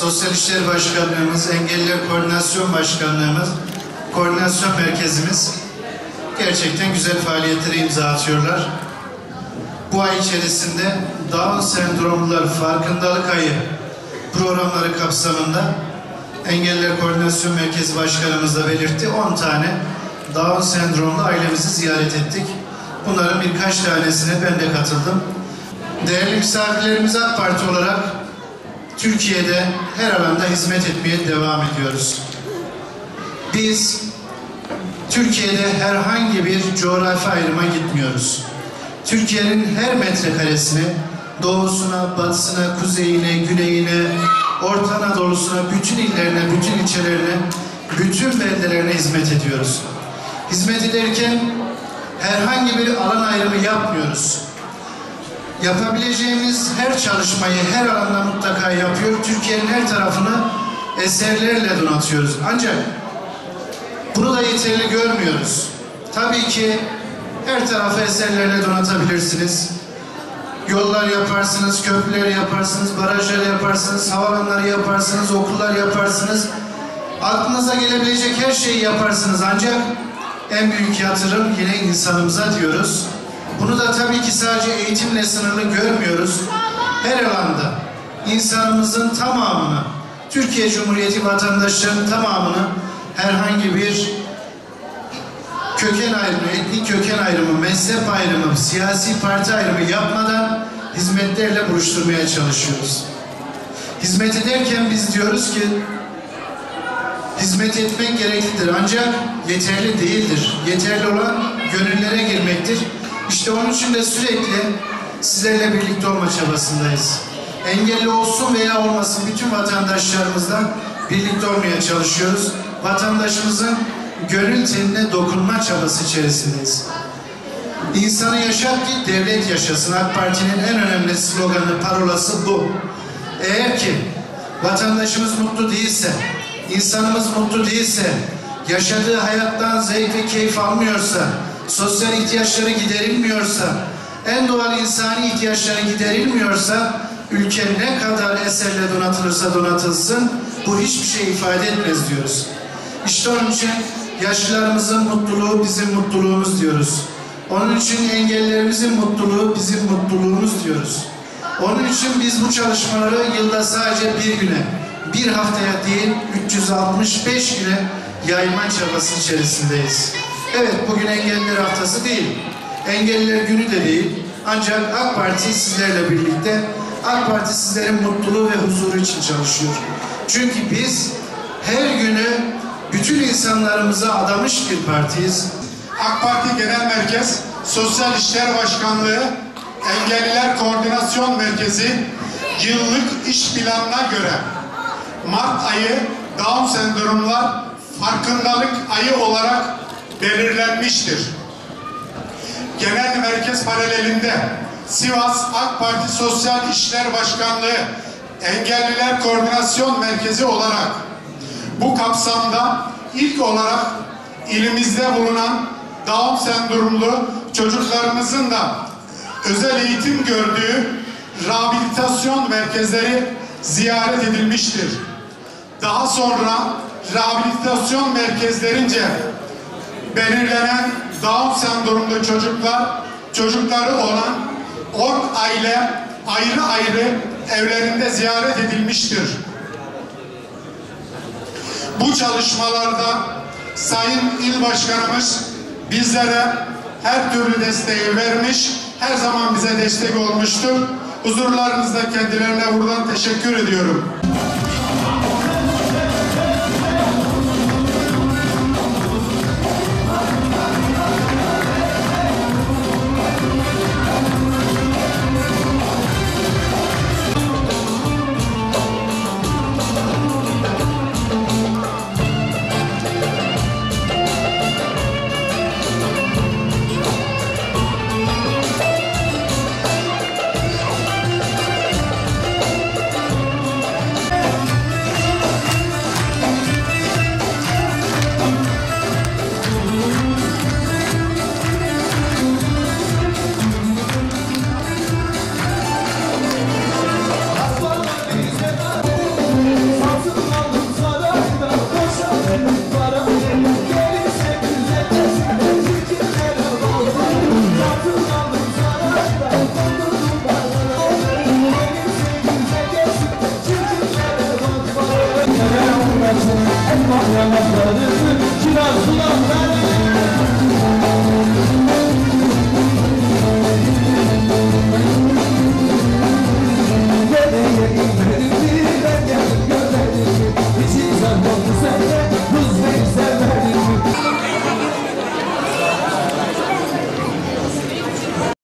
Sosyal İşler Başkanlığımız, Engelliler Koordinasyon Başkanlığımız, Koordinasyon Merkezimiz gerçekten güzel faaliyetlere imza atıyorlar. Bu ay içerisinde Down sendromlular farkındalık ayı programları kapsamında Engelliler Koordinasyon Merkezi Başkanımız da belirtti. 10 tane Down sendromlu ailemizi ziyaret ettik. Bunların birkaç tanesine ben de katıldım. Değerli misafirlerimiz AK Parti olarak Türkiye'de her alanda hizmet etmeye devam ediyoruz. Biz Türkiye'de herhangi bir coğrafi ayrıma gitmiyoruz. Türkiye'nin her metrekaresine, doğusuna, batısına, kuzeyine, güneyine, Orta Anadolu'suna, bütün illerine, bütün ilçelerine, bütün beldelerine hizmet ediyoruz. Hizmet ederken herhangi bir alan ayrımı yapmıyoruz. Yapabileceğimiz her çalışmayı her alanda mutlaka yapıyor. Türkiye'nin her tarafını eserlerle donatıyoruz. Ancak bunu da yeterli görmüyoruz. Tabii ki her tarafı eserlerle donatabilirsiniz. Yollar yaparsınız, köprüler yaparsınız, barajlar yaparsınız, havalanları yaparsınız, okullar yaparsınız. Aklınıza gelebilecek her şeyi yaparsınız ancak en büyük yatırım yine insanımıza diyoruz. Bunu da tabii ki sadece eğitimle sınırlı görmüyoruz. Her alanda insanımızın tamamını, Türkiye Cumhuriyeti vatandaşlarının tamamını herhangi bir köken ayrımı, etnik köken ayrımı, mezhep ayrımı, siyasi parti ayrımı yapmadan hizmetlerle buluşturmaya çalışıyoruz. Hizmet ederken biz diyoruz ki hizmet etmek gereklidir ancak yeterli değildir. Yeterli olan gönüllere girmektir. İşte onun için de sürekli sizlerle birlikte olma çabasındayız. Engelli olsun veya olmasın bütün vatandaşlarımızla birlikte olmaya çalışıyoruz. Vatandaşımızın gönül tenine dokunma çabası içerisindeyiz. İnsanı yaşat ki devlet yaşasın. AK Parti'nin en önemli sloganı, parolası bu. Eğer ki vatandaşımız mutlu değilse, insanımız mutlu değilse, yaşadığı hayattan zevk ve keyif almıyorsa, sosyal ihtiyaçları giderilmiyorsa, en doğal insani ihtiyaçları giderilmiyorsa, ülke ne kadar eserle donatılırsa donatılsın, bu hiçbir şey ifade etmez diyoruz. İşte onun için yaşlılarımızın mutluluğu bizim mutluluğumuz diyoruz. Onun için engellilerimizin mutluluğu bizim mutluluğumuz diyoruz. Onun için biz bu çalışmaları yılda sadece bir güne, bir haftaya değil 365 güne yayma çabası içerisindeyiz. Evet bugün engelliler haftası değil, engelliler günü de değil. Ancak AK Parti sizlerle birlikte, AK Parti sizlerin mutluluğu ve huzuru için çalışıyor. Çünkü biz her günü bütün insanlarımıza adamış bir partiyiz. AK Parti Genel Merkez Sosyal İşler Başkanlığı Engelliler Koordinasyon Merkezi yıllık iş planına göre Mart ayı Down sendromlar farkındalık ayı olarak belirlenmiştir. Genel merkez paralelinde Sivas AK Parti Sosyal İşler Başkanlığı Engelliler Koordinasyon Merkezi olarak bu kapsamda ilk olarak ilimizde bulunan Down sendromlu çocuklarımızın da özel eğitim gördüğü rehabilitasyon merkezleri ziyaret edilmiştir. Daha sonra rehabilitasyon merkezlerince belirlenen Down sendromlu çocuklar, çocukları olan 10 aile ayrı ayrı evlerinde ziyaret edilmiştir. Bu çalışmalarda Sayın İl Başkanımız bizlere her türlü desteği vermiş, her zaman bize destek olmuştur. Huzurlarınızda kendilerine buradan teşekkür ediyorum. geçti Esma'ya laflarızı Çıkar sular verdi